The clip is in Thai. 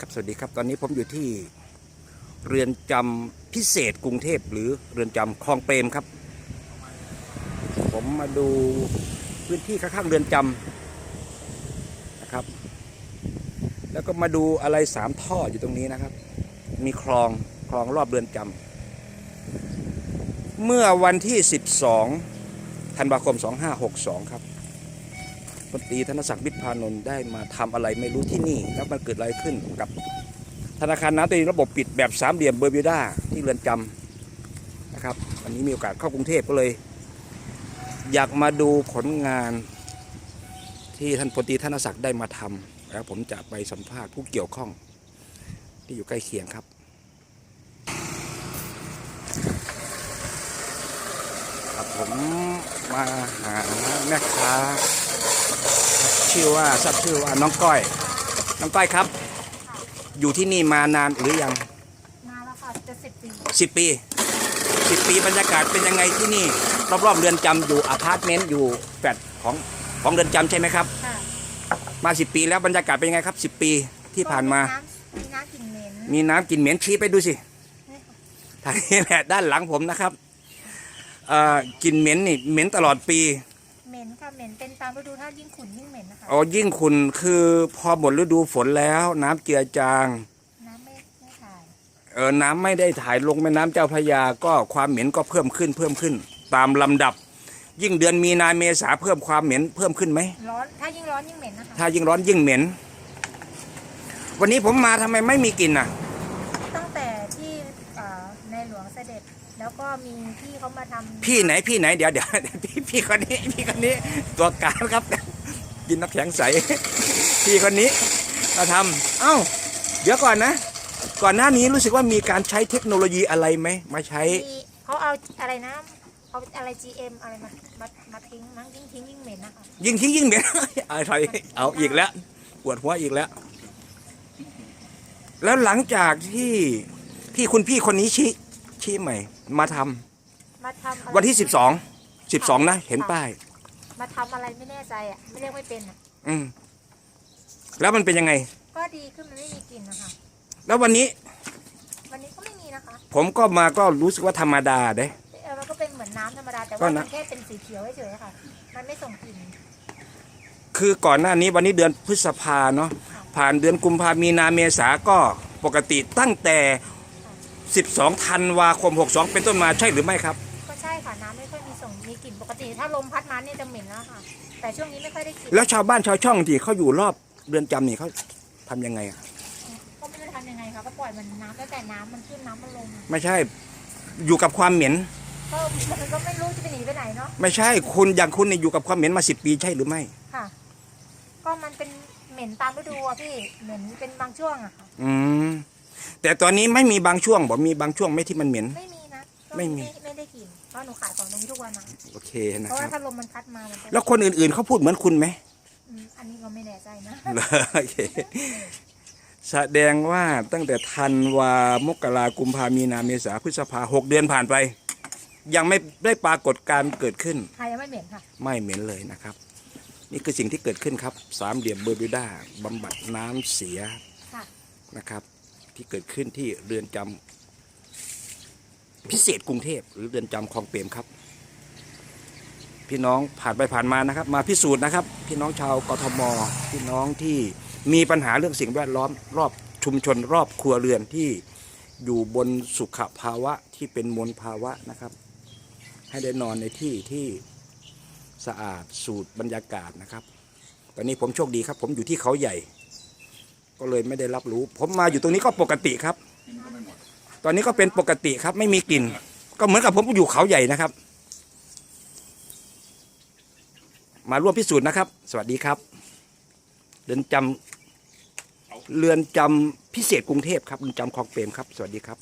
ครับสวัสดีครับตอนนี้ผมอยู่ที่เรือนจำพิเศษกรุงเทพหรือเรือนจำคลองเปรมครับ ผมมาดูพื้นที่ข้างๆเรือนจำนะครับ แล้วก็มาดูอะไรสามท่ออยู่ตรงนี้นะครับ มีคลองคลองรอบเรือนจำเมื่อวันที่ 12ธันวาคม 2562 ครับ พลตรีธนศักดิ์วิทย์พานนท์ได้มาทำอะไรไม่รู้ที่นี่แล้วมันเกิดอะไรขึ้นกับธนาคารน้ำตรีระบบปิดแบบสามเหลี่ยมเบอร์บิวด้าที่เรือนจำนะครับวันนี้มีโอกาสเข้ากรุงเทพก็เลย อยากมาดูผลงานที่ท่านพลตรีธนศักดิ์ได้มาทำแล้วผมจะไปสัมภาษณ์ผู้เกี่ยวข้องที่อยู่ใกล้เคียงครับครับผมมาหาแม่ค้า ชื่อว่าทราบชื่อว่าน้องก้อย น้องก้อยครับ อยู่ที่นี่มานานหรือยังนานแล้วค่ะจะสิบปีสิบปีสิบปีบรรยากาศเป็นยังไงที่นี่ รอบๆเรือนจำอยู่อพาร์ตเมนต์อยู่แฟลตของของเรือนจำใช่ไหมครับ ค่ะมาสิบปีแล้วบรรยากาศเป็นยังไงครับสิบปีที่ผ่านมา มีน้ำมีน้ำกลิ่นเหม็นมีน้ำกลินเหม็นชี้ไปดูสินี่ค่ะทางนี้แหละด้านหลังผมนะครับเอ่อกลินเหม็นนี่เหม็นตลอดปี เหม็นค่ะเหม็นเป็นตามฤดูถ้ายิ่งขุ่นยิ่งเหม็นนะคะอ๋อยิ่งคุณคือพอหมดฤดูฝนแล้ว น้ำเจือจางน้ำไม่ไม่ถ่ายเออน้ำไม่ได้ถ่ายลงแม่น้ำเจ้าพระยาก็ความเหม็นก็เพิ่มขึ้นเพิ่มขึ้น ตามลำดับ ยิ่งเดือนมีนาเมษาเพิ่มความเหม็นเพิ่มขึ้นไหม ร้อนถ้ายิ่งร้อนยิ่งเหม็นนะคะถ้ายิ่งร้อนยิ่งเหม็น วันนี้ผมมาทำไมไม่มีกลิ่นอะ ตั้งแต่ที่เอ่อในหลวงเสด็จ แล้ว ก็มีพี่เขามาทำพี่ไหนพี่ไหนเดี๋ยวเดี๋ยวพี่พี่คนนี้พี่คนนี้ตัวการครับ กินน้ำแข็งใส พี่คนนี้มาทำเอ้า เดี๋ยวก่อนนะ ก่อนหน้านี้รู้สึกว่ามีการใช้เทคโนโลยีอะไรไหมมาใช้มีเขาเอาอะไรนะเอาอะไร GM อะไรมามามาทิ้งมั้งยิ่งทิ้งยิ่งเหม็นนะคะยิ่งทิ้งยิ่งเหม็น เอาถอยเอาอีกแล้วปวดหัวอีกแล้ว แล้วหลังจากที่ที่คุณพี่คนนี้ชี้ ชี้ใหม่ มาทำมาทำอะไรวันที่สิบสองสิบสองนะ เห็นป้าย มาทำอะไรไม่แน่ใจอะไม่เรียกไม่เป็นอะอืม แล้วมันเป็นยังไง ก็ดีขึ้นมันไม่มีกลิ่นนะคะแล้ววันนี้วันนี้ก็ไม่มีนะคะผมก็มาก็รู้สึกว่าธรรมดาเด้ เออมันก็เป็นเหมือนน้ำธรรมดาแต่ก็ว่านะ มันแค่เป็นสีเขียวเฉยๆค่ะ มันไม่ส่งกลิ่นคือก่อนหน้านี้วันนี้เดือนพฤษภาเนาะผ่านเดือนกุมภามีนาเมษาก็ปกติตั้งแต่ 12ธันวาคม 62 เป็นต้นมาใช่หรือไม่ครับ ก็ใช่ค่ะน้ำไม่ค่อยมีส่งมีกลิ่นปกติถ้าลมพัดมาเนี่ยจะเหม็นแล้วค่ะ แต่ช่วงนี้ไม่ค่อยได้กลิ่นแล้วชาวบ้านชาวช่องที่เขาอยู่รอบเรือนจำนี่เขาทำยังไงอะก็ไม่รู้จะทำยังไงค่ะก็ปล่อยมันน้ำแล้วแต่น้ำมันขึ้นน้ำมันลงอะไม่ใช่อยู่กับความเหม็น ก็มันก็ไม่รู้จะไปหนีไปไหนเนาะไม่ใช่คุณอย่างคุณเนี่ยอยู่กับความเหม็นมาสิปีใช่หรือไม่ ค่ะ ก็มันเป็นเหม็นตามฤดูอะพี่เหม็นเป็นบางช่วงอะค่ะ อืม แต่ตอนนี้ไม่มีบางช่วงบอกมีบางช่วงไหม่ที่มันเหม็น ไม่มีนะก็ไม่มี ไม่ได้กลิ่นเพราะหนูขายของตรงนี้ทุกวันนะโอเคนะเพราะคว่ารับ ถ้าลมมันพัดมามันจะแล้วคนอื่นๆเขาพูดเหมือนคุณไหม อืมอันนี้ก็ไม่แน่ใจนะ เหรอโอเคแสดงว่าตั้งแต่ธันวามกรากุมภามีนาเมษาพฤษภาหกเดือนผ่านไป ยังไม่ได้ปรากฏการณ์เกิดขึ้น ใครยังไม่เหม็นค่ะ ไม่เหม็นเลยนะครับ นี่คือสิ่งที่เกิดขึ้นครับ สามเหลี่ยมเบอร์บิวด้าบำบัดน้ำเสียค่ะ นะครับ ที่เกิดขึ้นที่เรือนจำพิเศษกรุงเทพ หรือเรือนจำคลองเปรมครับ พี่น้องผ่านไปผ่านมานะครับ มาพิสูจน์นะครับ พี่น้องชาวกทมพี่น้องที่มีปัญหาเรื่องสิ่งแวดล้อม รอบชุมชนรอบครัวเรือนที่อยู่บนสุขภาวะที่เป็นมลภาวะนะครับ ให้ได้นอนในที่ที่สะอาดสูดบรรยากาศนะครับ ตอนนี้ผมโชคดีครับ ผมอยู่ที่เขาใหญ่ ก็เลยไม่ได้รับรู้ ผมมาอยู่ตรงนี้ก็ปกติครับ ตอนนี้ก็เป็นปกติครับ ไม่มีกลิ่น ก็เหมือนกับผมอยู่เขาใหญ่นะครับ มาร่วมพิสูจน์นะครับ สวัสดีครับเรือนจำเรือนจำพิเศษกรุงเทพครับเรือนจำคลองเปรมครับ สวัสดีครับ